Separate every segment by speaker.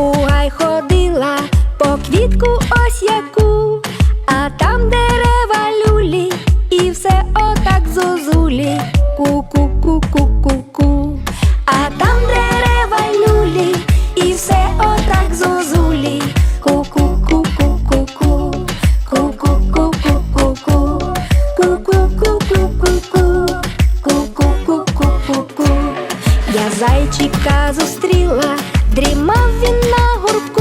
Speaker 1: у ходила по квітку ось яку, а там дерева люлі, і все отак зозулі. Ку-ку-ку-ку-ку-ку. А там дерева люлі, і все отак зозулі. Ку-ку-ку-ку-ку-ку. Ку-ку-ку-ку-ку-ку. Ку-ку-ку-ку-ку-ку. Ку-ку-ку-ку-ку-ку. Я зайчика зустріла, дрімав він на горбку.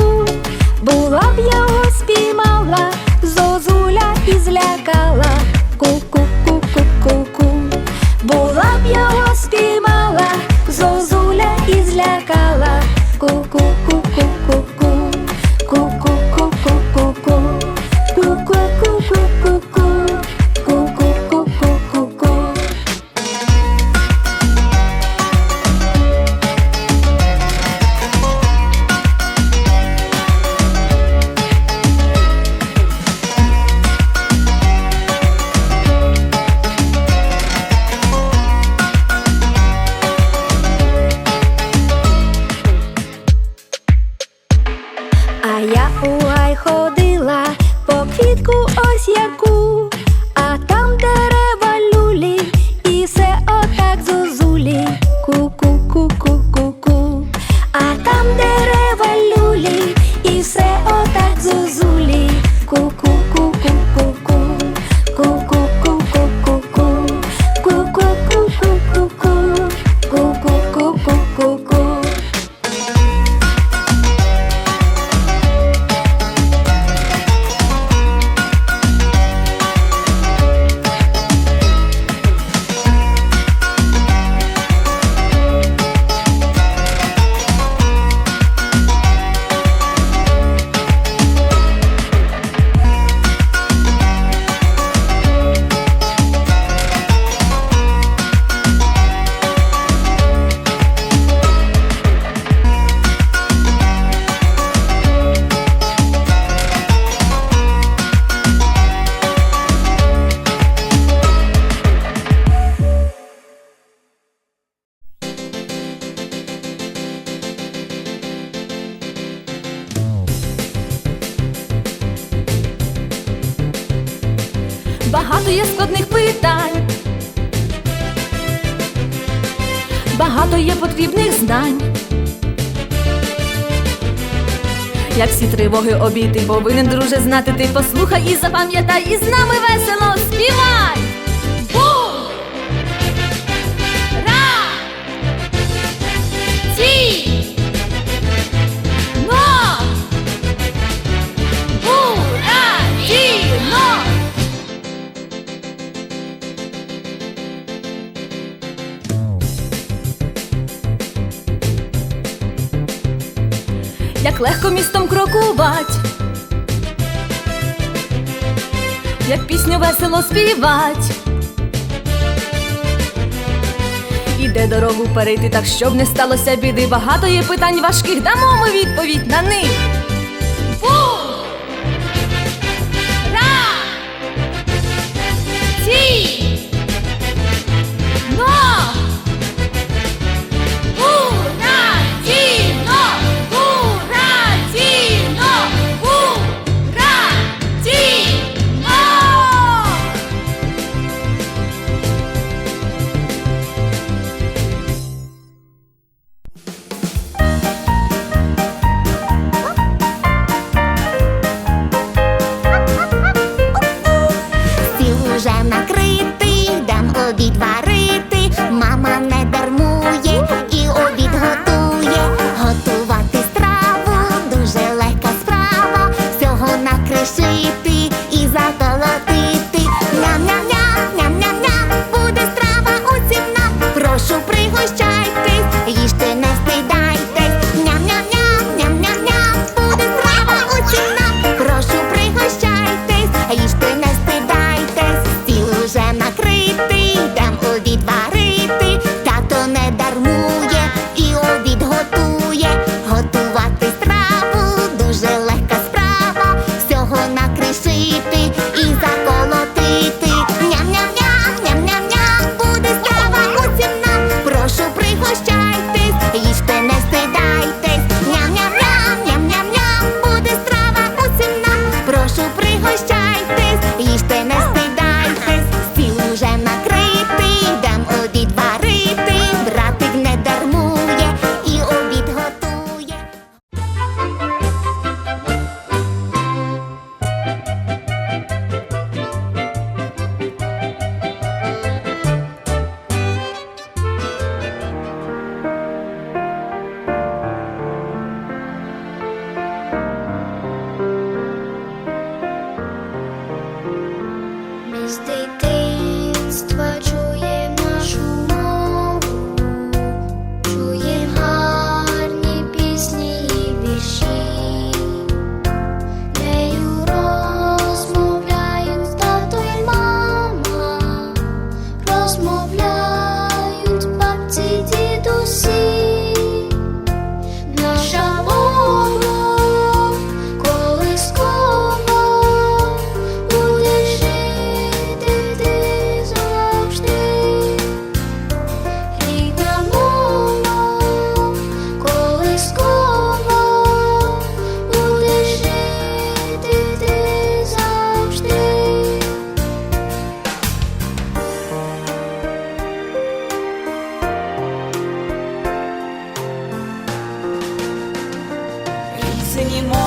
Speaker 2: Багато є складних питань, багато є потрібних знань. Як всі тривоги обійти, повинен друже знати, ти послухай і запам'ятай, і з нами весело співай! Як легко містом крокувать, як пісню весело співать. Іде дорогу перейти, так щоб не сталося біди. Багато є питань важких, дамо ми відповідь на них. Бу!
Speaker 3: Всього накришити і заколотити. animo